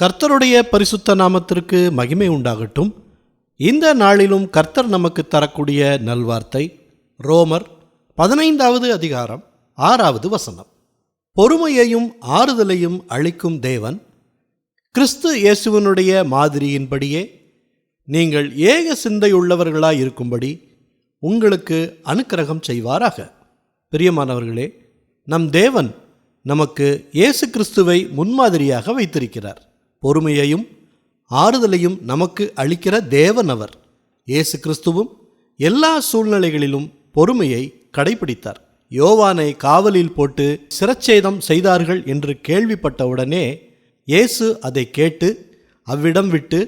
கர்த்தருடைய பரிசுத்த நாமத்திற்கு மகிமை உண்டாகட்டும். இந்த நாளிலும் கர்த்தர் நமக்கு தரக்கூடிய நல்வார்த்தை ரோமர் பதினைந்தாவது அதிகாரம் ஆறாவது வசனம். பொறுமையையும் ஆறுதலையும் அளிக்கும் தேவன் கிறிஸ்து இயேசுவனுடைய மாதிரியின்படியே நீங்கள் ஏக சிந்தையுள்ளவர்களாய் இருக்கும்படி உங்களுக்கு அனுக்கிரகம் செய்வாராக. பிரியமானவர்களே நம் தேவன் நமக்கு இயேசு கிறிஸ்துவை முன்மாதிரியாக வைத்திருக்கிறார். பொறுமையையும் ஆறுதலையும் நமக்கு அளிக்கிற தேவன் அவர் இயேசு கிறிஸ்துவும் எல்லா சூழ்நிலைகளிலும் பொறுமையை கடைபிடித்தார். யோவானை காவலில் போட்டு சிரச்சேதம் செய்தார்கள் என்று கேள்விப்பட்டவுடனே இயேசு அதை கேட்டு அவ்விடம் விட்டு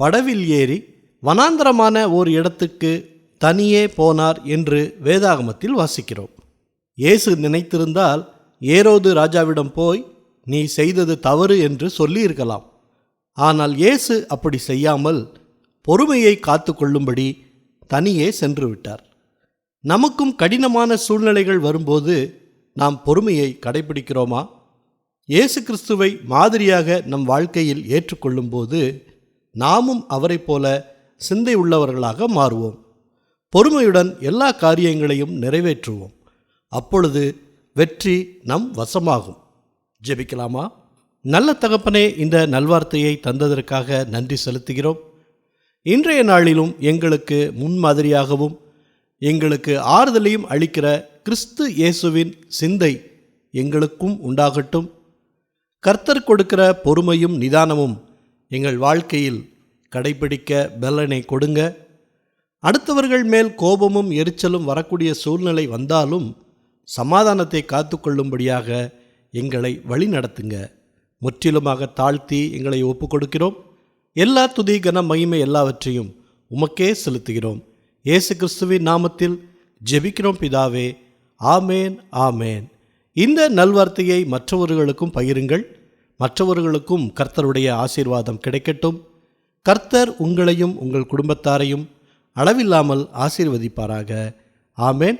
படவில் ஏறி வனாந்தரமான ஓர் இடத்துக்கு தனியே போனார் என்று வேதாகமத்தில் வாசிக்கிறோம். இயேசு நினைத்திருந்தால் ஏரோது ராஜாவிடம் போய் நீ செய்தது தவறு என்று சொல்லியிருக்கலாம். ஆனால் இயேசு அப்படி செய்யாமல் பொறுமையை காத்து கொள்ளும்படி தனியே சென்று விட்டார் நமக்கும் கடினமான சூழ்நிலைகள் வரும்போது நாம் பொறுமையை கடைபிடிக்கிறோமா? இயேசு கிறிஸ்துவை மாதிரியாக நம் வாழ்க்கையில் ஏற்றுக்கொள்ளும்போது நாமும் அவரைப் போல சிந்தை உள்ளவர்களாக மாறுவோம். பொறுமையுடன் எல்லா காரியங்களையும் நிறைவேற்றுவோம். அப்பொழுது வெற்றி நம் வசமாகும். ஜெபிக்கலாமா? நல்ல தகப்பனே இந்த நல்வார்த்தையை தந்ததற்காக நன்றி செலுத்துகிறோம். இன்றைய நாளிலும் எங்களுக்கு முன்மாதிரியாகவும் எங்களுக்கு ஆறுதலையும் அளிக்கிற கிறிஸ்து இயேசுவின் சிந்தை எங்களுக்கும் உண்டாகட்டும். கர்த்தர் கொடுக்கிற பொறுமையும் நிதானமும் எங்கள் வாழ்க்கையில் கடைபிடிக்க பலனை கொடுங்க. அடுத்தவர்கள் மேல் கோபமும் எரிச்சலும் வரக்கூடிய சூழ்நிலை வந்தாலும் சமாதானத்தை காத்துக்கொள்ளும்படியாக எங்களை வழிநடத்துங்க முற்றிலுமாக தாழ்த்தி எங்களை ஒப்பு கொடுக்கிறோம் எல்லா துதி கன மகிமை எல்லாவற்றையும் உமக்கே செலுத்துகிறோம். இயேசு கிறிஸ்துவின் நாமத்தில் ஜெபிக்கிறோம் பிதாவே. ஆமேன் ஆமேன். இந்த நல்வார்த்தையை மற்றவர்களுக்கும் பகிருங்கள். மற்றவர்களுக்கும் கர்த்தருடைய ஆசீர்வாதம் கிடைக்கட்டும். கர்த்தர் உங்களையும் உங்கள் குடும்பத்தாரையும் அளவில்லாமல் ஆசீர்வதிப்பாராக. ஆமேன்.